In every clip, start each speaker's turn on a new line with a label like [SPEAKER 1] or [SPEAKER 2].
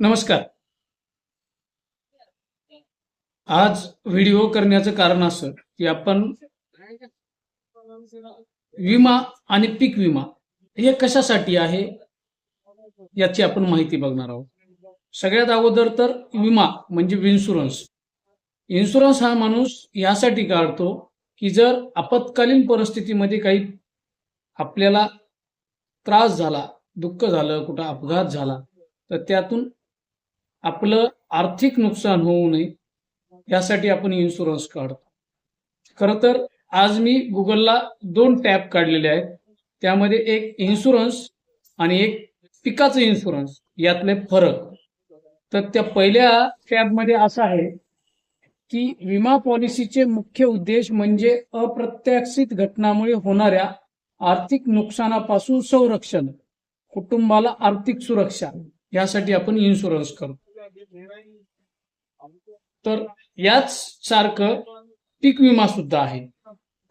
[SPEAKER 1] नमस्कार. आज व्हिडिओ करण्याचं कारण असं की आपण विमा आणि पीक विमा हे कशासाठी आहे याची आपण माहिती बघणार आहोत. सगळ्यात अगोदर तर विमा म्हणजे इन्शुरन्स इन्शुरन्स हा माणूस यासाठी काढतो की जर आपत्कालीन परिस्थितीमध्ये काही आपल्याला त्रास झाला दुःख झालं कुठं अपघात झाला तर त्यातून आपलं आर्थिक नुकसान होऊ नये यासाठी आपण इन्शुरन्स काढतो. खरं तर आज मी गुगलला दोन टॅब काढलेले आहेत. त्यामध्ये एक इन्शुरन्स आणि एक पिकाचं इन्शुरन्स यातले फरक. तर त्या पहिल्या टॅबमध्ये असं आहे की विमा पॉलिसीचे मुख्य उद्देश म्हणजे अप्रत्याशित घटनामुळे होणाऱ्या आर्थिक नुकसानापासून संरक्षण कुटुंबाला आर्थिक सुरक्षा यासाठी आपण इन्शुरन्स करतो. तर याच सारखं पीक विमा सुद्धा आहे.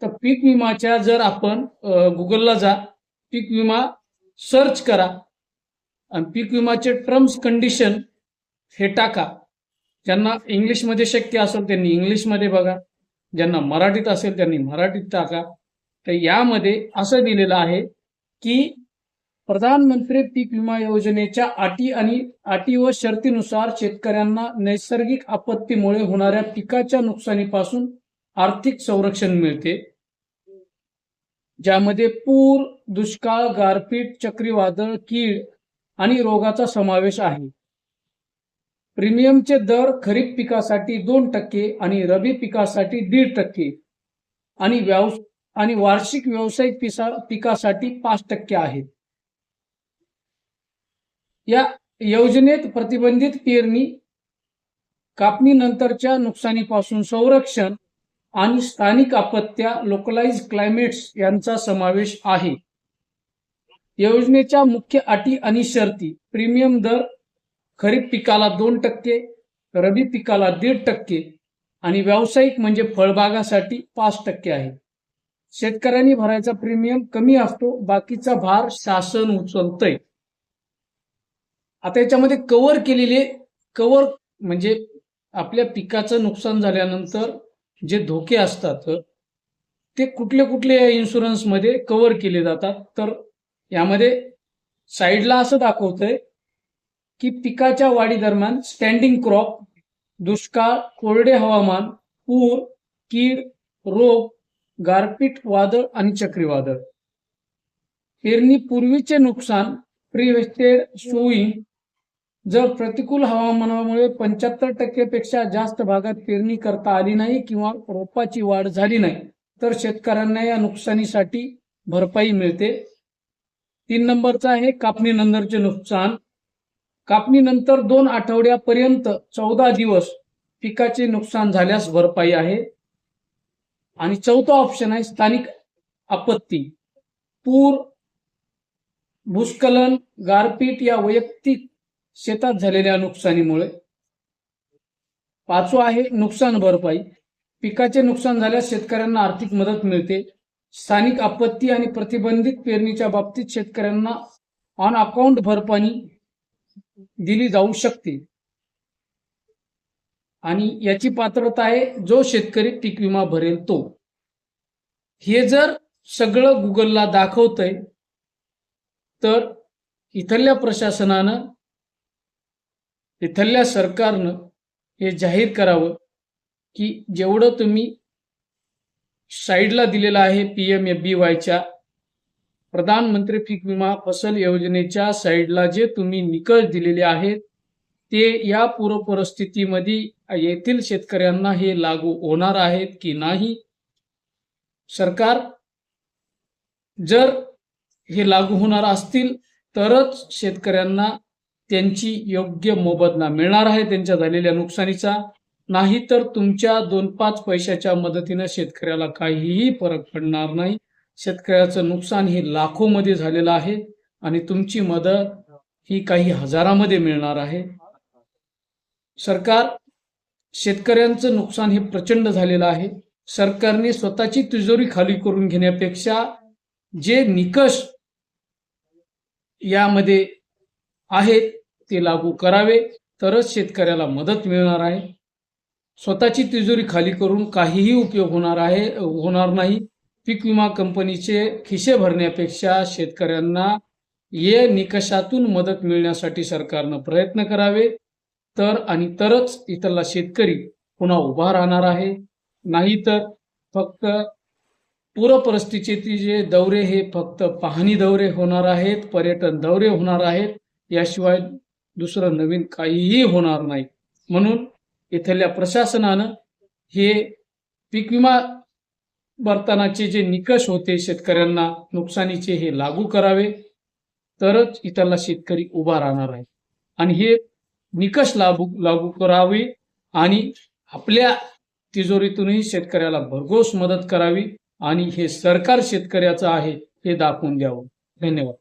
[SPEAKER 1] तर पीक विमाच्या जर आपण गुगलला जा पीक विमा सर्च करा आणि पीक विमाचे टर्म्स कंडिशन हे टाका. ज्यांना इंग्लिशमध्ये शक्य असेल त्यांनी इंग्लिशमध्ये बघा. ज्यांना मराठीत असेल त्यांनी मराठीत टाका. तर यामध्ये असं दिलेलं आहे की प्रधानमंत्री पीक विमा योजनेच्या अटी आणि अटी व शर्तीनुसार शेतकऱ्यांना नैसर्गिक आपत्तीमुळे होणाऱ्या पिकाच्या नुकसानीपासून आर्थिक संरक्षण मिळते. ज्यामध्ये पूर दुष्काळ गारपीट चक्रीवादळ कीड आणि रोगाचा समावेश आहे. प्रीमियमचे दर खरीप पिकासाठी दोन टक्के आणि रबी पिकासाठी दीड टक्के आणि व्यावस आणि वार्षिक व्यावसायिक पिसा पिकासाठी पाच टक्के आहेत. या योजनेत प्रतिबंधित पेरणी कापणीनंतरच्या नुकसानीपासून संरक्षण आणि स्थानिक आपत्त्या लोकलाइज क्लायमेट्स यांचा समावेश आहे. योजनेच्या मुख्य अटी आणि शर्ती प्रीमियम दर खरीप पिकाला दोन टक्के रबी पिकाला दीड टक्के आणि व्यावसायिक म्हणजे फळबागासाठी पाच टक्के आहे. शेतकऱ्यांनी भरायचा प्रीमियम कमी असतो बाकीचा भार शासन उचलतंय. आता याच्यामध्ये कव्हर केलेले कव्हर म्हणजे आपल्या पिकाचं नुकसान झाल्यानंतर जे धोके असतात ते कुठले कुठले या इन्शुरन्समध्ये कव्हर केले जातात. तर यामध्ये साईडला असं दाखवतंय की पिकाच्या वाढी दरम्यान स्टँडिंग क्रॉप दुष्काळ कोरडे हवामान पूर कीड रोग गारपीट वादळ आणि चक्रीवादळ. पेरणीपूर्वीचे नुकसान प्रिवेस्टेड सोईंग जर प्रतिकूल हवामानामुळे पंच्याहत्तर टक्केपेक्षा जास्त भागात पेरणी करता आली नाही किंवा रोपाची वाढ झाली नाही तर शेतकऱ्यांना या नुकसानीसाठी भरपाई मिळते. तीन नंबरचा आहे कापणीनंतरचे नुकसान. कापणीनंतर दोन आठवड्यापर्यंत चौदा दिवस पिकाचे नुकसान झाल्यास भरपाई आहे. आणि चौथा ऑप्शन आहे स्थानिक आपत्ती. पूर भूस्खलन गारपीट या वैयक्तिक शेतात झालेल्या नुकसानीमुळे पाचवा आहे नुकसान भरपाई. पिकाचे नुकसान झाल्यास शेतकऱ्यांना आर्थिक मदत मिळते. स्थानिक आपत्ती आणि प्रतिबंधित पेरणीच्या बाबतीत शेतकऱ्यांना ऑन अकाउंट भरपाई दिली जाऊ शकते. आणि याची पात्रता आहे जो शेतकरी पीक विमा भरेल तो. हे जर सगळं गुगलला दाखवतंय तर इथल्या प्रशासनानं इथल्या सरकारनं हे जाहीर करावं की जेवढं तुम्ही साईडला दिलेलं आहे पी एम एफ बी वायच्या प्रधानमंत्री पीक विमा फसल योजनेच्या साईडला जे तुम्ही निकष दिलेले आहेत ते या पूर परिस्थितीमध्ये येथील शेतकऱ्यांना हे लागू होणार आहेत की नाही? सरकार जर हे लागू होणार असतील तरच शेतकऱ्यांना त्यांची योग्य मोबदला मिळणार आहे त्यांच्या झालेल्या नुकसानीचा. नाही तर तुमच्या दोन पाच पैशाच्या मदतीनं शेतकऱ्याला काहीही फरक पडणार नाही. शेतकऱ्याचं नुकसान हे लाखोमध्ये झालेलं आहे आणि तुमची मदत ही काही हजारामध्ये मिळणार आहे. सरकार शेतकऱ्यांचं नुकसान हे प्रचंड झालेलं आहे. सरकारने स्वतःची तिजोरी खाली करून घेण्यापेक्षा जे निकष यामध्ये आहेत ते लागू करावे. तरच शेतकऱ्याला मदत मिळणार आहे. स्वतःची तिजोरी खाली करून काहीही उपयोग होणार आहे होणार नाही. पीक विमा कंपनीचे खिसे भरण्यापेक्षा शेतकऱ्यांना ये निकषातून मदत मिळण्यासाठी सरकारनं प्रयत्न करावे. तर आणि तरच इथला शेतकरी पुन्हा उभा राहणार आहे. नाहीतर फक्त पूरपरिस्थितीचे जे दौरे हे फक्त पाहणी दौरे होणार आहेत पर्यटन दौरे होणार आहेत. याशिवाय दुसरं नवीन काहीही होणार नाही. म्हणून इथल्या प्रशासनानं हे पीक विमा भरतानाचे जे निकष होते शेतकऱ्यांना नुकसानीचे हे लागू करावे. तरच इथला शेतकरी उभा राहणार आहे. आणि हे निकष लागू लागू करावे आणि आपल्या तिजोरीतूनही शेतकऱ्याला भरघोस मदत करावी आणि हे सरकार शेतकऱ्याचं आहे हे दाखवून द्यावं. धन्यवाद.